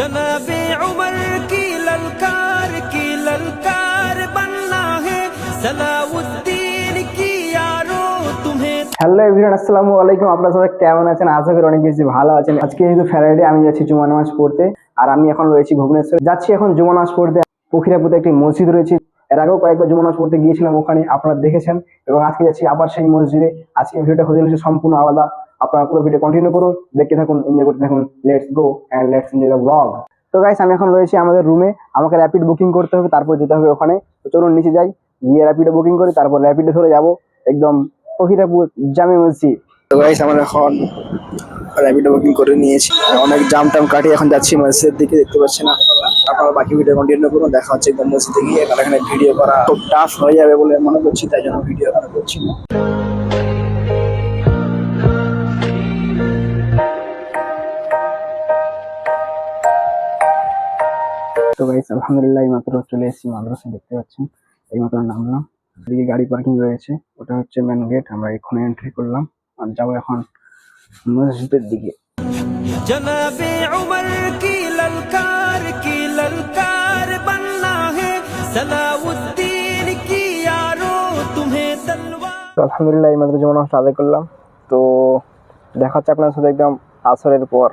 जनाब उमर की ललकार की ललकार बनना है सलाउद्दीन की यारो तुम्हें হ্যালো এভরিওয়ান আসসালামু আলাইকুম আপনারা সবাই কেমন আছেন আশা করি অনেক বেশি ভালো আছেন আজকে যেহেতু ফ্রাইডে আমি যাচ্ছি জুমা নামাজ পড়তে আর আমি এখন রয়েছি ভুবনেশ্বর যাচ্ছি এখন জুমা নামাজ পড়তে পুখিরাপুতে একটি মসজিদ রয়েছে এর আগেও কয়েকবার জুমা নামাজ পড়তে গিয়েছিলাম ওখানে আপনারা দেখেছেন এবং আজকে যাচ্ছি আবার সেই মসজিদে আজকে ভিডিওটা হতে চলেছে সম্পূর্ণ আলাদা আপনারা পুরো ভিডিও কন্টিনিউ করুন, দেখতে থাকুন এনজয় করতে থাকুন let's go and let's enjoy the blog তো গাইস আমি এখন রয়েছি আমাদের রুমে আমাকে র্যাপিড বুকিং করতে হবে, তারপর যেতে হবে ওখানে। তো চলুন নিচে যাই, গিয়ে র্যাপিডে বুকিং করি, তারপর র্যাপিডে ধরে যাব, একদম ফকিরাপুর জামে মসজিদ। তো গাইস আমরা এখন র্যাপিডো বুকিং করে নিয়েছি। অনেক জাম টাম কাটিয়ে এখন যাচ্ছি মসজিদের দিকে, দেখতে পাচ্ছেন আপনারা আপনারা বাকি ভিডিও কন্টিনিউ করুন, দেখা হচ্ছে একদম মসজিদে গিয়ে এখানে ভিডিও করা খুব টাফ হয়ে যাবে বলে মনে করছি, তাই জন্য ভিডিও করছি না। তো গাইস আলহামদুলিল্লাহ এইমাত্র চলে এসেছি মাদ্রাসা দেখতে পাচ্ছেন? এইমাত্র নামলাম। এদিকে গাড়ি পার্কিং রয়েছে। ওটা হচ্ছে মেন গেট আমরা এখানে এন্ট্রি করলাম। আর যাব এখন মসজিদের দিকে। আলহামদুলিল্লাহ উমর কি ললকার কি ললকার সালাউদ্দিন কি আরও আলহামদুলিল্লাহ এইমাত্র যেমন আদায় করলাম। তো দেখাচ্ছে আপনার সাথে একদম আসরের পর।